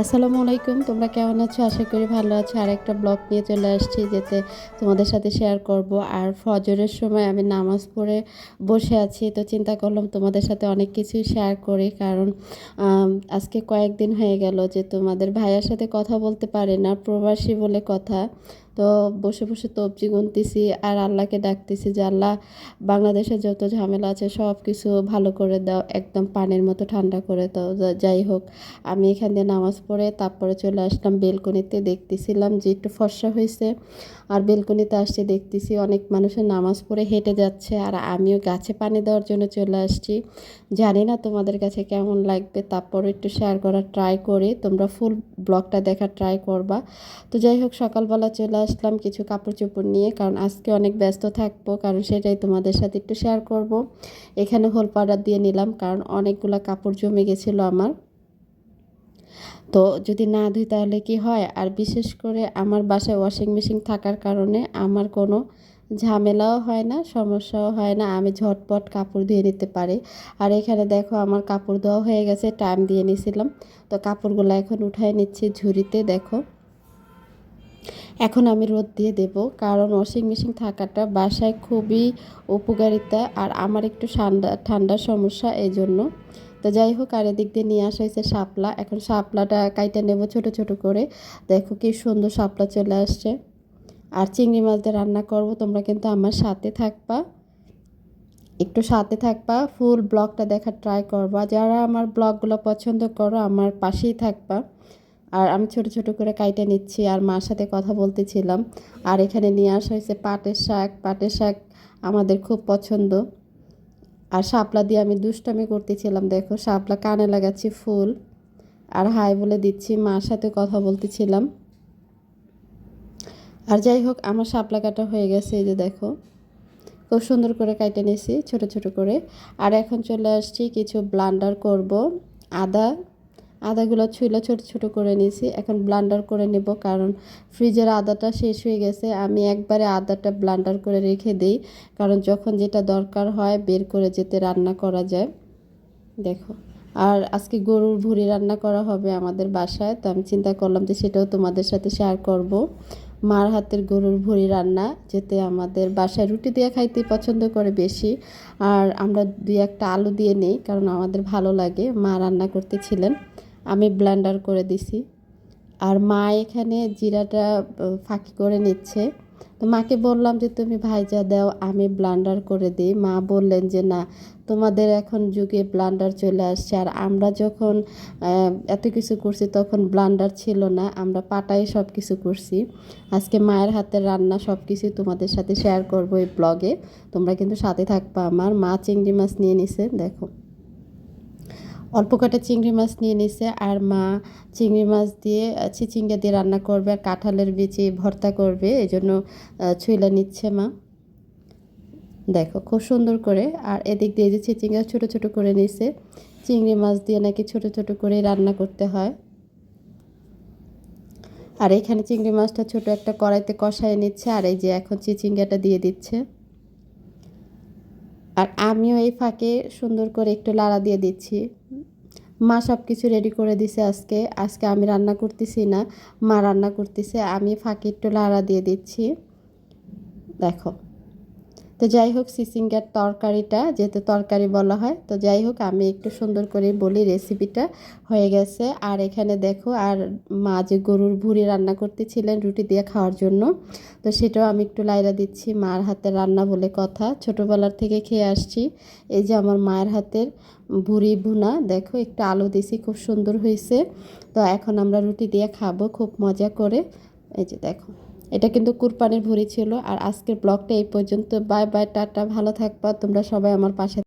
আসসালামু আলাইকুম, তোমরা কেমন আছো? আশা করি ভালো আছো। আর একটা ব্লগ নিয়ে চলে আসছি যেতে তোমাদের সাথে শেয়ার করব। আর ফজরের সময় আমি নামাজ পড়ে বসে আছি, তো চিন্তা করলাম তোমাদের সাথে অনেক কিছু শেয়ার করি। কারণ আজকে কয়েকদিন হয়ে গেল যে তোমাদের ভাইয়ার সাথে কথা বলতে পারে না, প্রবাসী বলে কথা। তো বসে বসে তবজি গুনতেছি আর আল্লাহকে ডাকতেছি যে, আল্লাহ, বাংলাদেশে যত ঝামেলা আছে সব কিছু ভালো করে দাও, একদম পানির মতো ঠান্ডা করে দাও যাই হোক। আমি এখান দিয়ে নামাজ পড়ে তারপরে চলে আসলাম বেলকনিতে, দেখতেছিলাম যে একটু ফর্সা হয়েছে। আর বেলকনিতে আসছে দেখতেছি অনেক মানুষের নামাজ পড়ে হেঁটে যাচ্ছে আর আমিও গাছে পানি দেওয়ার জন্য চলে আসছি। জানি না তোমাদের কাছে কেমন লাগবে তারপরে একটু শেয়ার করার ট্রাই করি, তোমরা ফুল ব্লগটা দেখার ট্রাই করবা। তো যাই হোক, সকালবেলা চলে আসলাম কিছু কাপড় চোপড় নিয়ে, কারণ আজকে অনেক ব্যস্ত থাকব, কারণ সেটাই তোমাদের সাথে একটু শেয়ার করব। এখানে হোল পাউডার দিয়ে নিলাম, কারণ অনেকগুলো কাপড় জমে গেছিল আমার। তো যদি না ধুই তাহলে কি হয়? আর বিশেষ করে আমার বাসায় ওয়াশিং মেশিন থাকার কারণে আমার কোনো ঝামেলাও হয় না, সমস্যাও হয় না, আমি ঝটপট কাপড় ধুয়ে নিতে পারি। আর এখানে দেখো আমার কাপড় ধোয়া হয়ে গেছে টাইম দিয়ে নিয়েছিলাম তো কাপড়গুলো এখন উঠায় নিচ্ছি ঝুড়িতে, দেখো। এখন আমি রোদ দিয়ে দেব, কারণ ওয়াশিং মেশিন থাকাটা বাসায় খুবই উপকারিতা আর আমার একটু ঠান্ডা ঠান্ডার সমস্যা এই জন্য তো যাই হোক, আর এদিক দিয়ে নিয়ে আসা হয়েছে শাপলা। এখন শাপলাটা কাইটে নেব ছোট ছোট করে। দেখো কি সুন্দর শাপলা চলে আসছে। আর চিংড়ি মাছ দিয়ে রান্না করব, তোমরা কিন্তু আমার সাথে থাকবা। একটু সাথে থাকবা ফুল ব্লগটা দেখার ট্রাই করবা। যারা আমার ব্লগগুলো পছন্দ করো, আমার পাশেই থাকবা। আর আমি ছোট ছোট করে কাইটে নিচ্ছি আর মার সাথে কথা বলতেছিলাম। আর এখানে নিয়ে আসা হয়েছে পাটের শাক। পাটের শাক আমাদের খুব পছন্দ। আর শাপলা দিয়ে আমি দুষ্টামি করতেছিলাম, দেখো। শাপলা কানে লাগাচ্ছি ফুল। আর হাই বলে দিচ্ছি, মার সাথে কথা বলতেছিলাম। আর যাই হোক, আমার শাপলা কাটা হয়ে গেছে, এই যে দেখো। খুব সুন্দর করে কাইটে নিয়েছি, ছোট ছোট করে। আর এখন চলে আসছি, কিছু ব্লান্ডার করব। আদা আদাগুলো ছুইলা, ছোট ছোট করে নিয়েছি। এখন ব্লান্ডার করে নেব কারণ ফ্রিজের আদাটা শেষ হয়ে গেছে। আমি একবারে আদাটা ব্লান্ডার করে রেখে দিই কারণ যখন যেটা দরকার হয় বের করে যেতে রান্না করা যায়। দেখো, আর আজকে গরুর ভুড়ি রান্না করা হবে আমাদের বাসায়, তো আমি চিন্তা করলাম যে সেটাও তোমাদের সাথে শেয়ার করব। মার হাতের গরুর ভুড়ি রান্না, যেতে আমাদের বাসায় রুটি দিয়ে খাইতে পছন্দ করে বেশি। আর আমরা দুই একটা আলু দিয়ে নেই কারণ আমাদের ভালো লাগে। মা রান্না করতেছিলেন। আমি ব্লেন্ডার করে দিছি। আর মা এখানে জিরাটা ফাঁকি করে নিচ্ছে। তো মাকে বললাম যে, তুমি ভাইজা দাও, আমি ব্লান্ডার করে দিই। মা বললেন যে, না, তোমাদের এখন যুগে ব্লান্ডার চলে আসছে। আর আমরা যখন এত কিছু করছি তখন ব্লান্ডার ছিল না। আমরা পাটাই সব কিছু করছি। আজকে মায়ের হাতের রান্না সব কিছুই তোমাদের সাথে শেয়ার করব এই ব্লগে। তোমরা কিন্তু সাথে থাকবা আমার। মা চিংড়ি মাছ নিয়ে নিছে, দেখো। অল্প কটা চিংড়ি মাছ নিয়ে নিছে আর মা চিংড়ি মাছ দিয়ে চিচিঙ্গা দিয়ে রান্না করবে আর কাঁঠালের বিচি ভর্তা করবে, এই জন্য ছুইলা নিচ্ছে মা। দেখো খুব সুন্দর করে, আর এদিক দিয়ে যে চিচিঙ্গা ছোট ছোট করে নিছে, চিংড়ি মাছ দিয়ে নাকি ছোট ছোট করে রান্না করতে হয়। আর এখানে চিংড়ি মাছটা ছোট একটা কড়াইতে কষায় নিচ্ছে, আর এই যে এখন চিচিঙ্গাটা দিয়ে দিচ্ছে। আর আমিও এই ফাঁকে সুন্দর করে একটু লাড়া দিয়ে দিচ্ছি। মা সব কিছু রেডি করে দিছে আজকে। আজকে আমি রান্না করতেছি না, মা রান্না করতেছে, আমি ফাঁকে একটু লাড়া দিয়ে দিচ্ছি। দেখো। তো যাই হোক, সিসিঙ্গার তরকারিটা, যেহেতু তরকারি বলা হয়, তো যাই হোক, আমি একটু সুন্দর করে বলি রেসিপিটা। হয়ে গেছে। আর এখানে দেখো, আর মা যে গরুর ভুড়ি রান্না করতেছিলেন রুটি দিয়ে খাওয়ার জন্য, তো সেটাও আমি একটু লাইরা দিচ্ছি মার হাতের রান্না বলে কথা। ছোটোবেলার থেকে খেয়ে আসছি। এই যে আমার মায়ের হাতের ভুড়ি ভুনা, দেখো, একটু আলু দিছি, খুব সুন্দর হয়েছে। তো এখন আমরা রুটি দিয়ে খাব, খুব মজা করে। এই যে দেখো। এটা কিন্তু কুরপানির ভরি ছিল। আর আজকের ব্লগটা এই পর্যন্ত। বাই বাই, টাটা, ভালো থাকবা। তোমরা সবাই আমার পাশে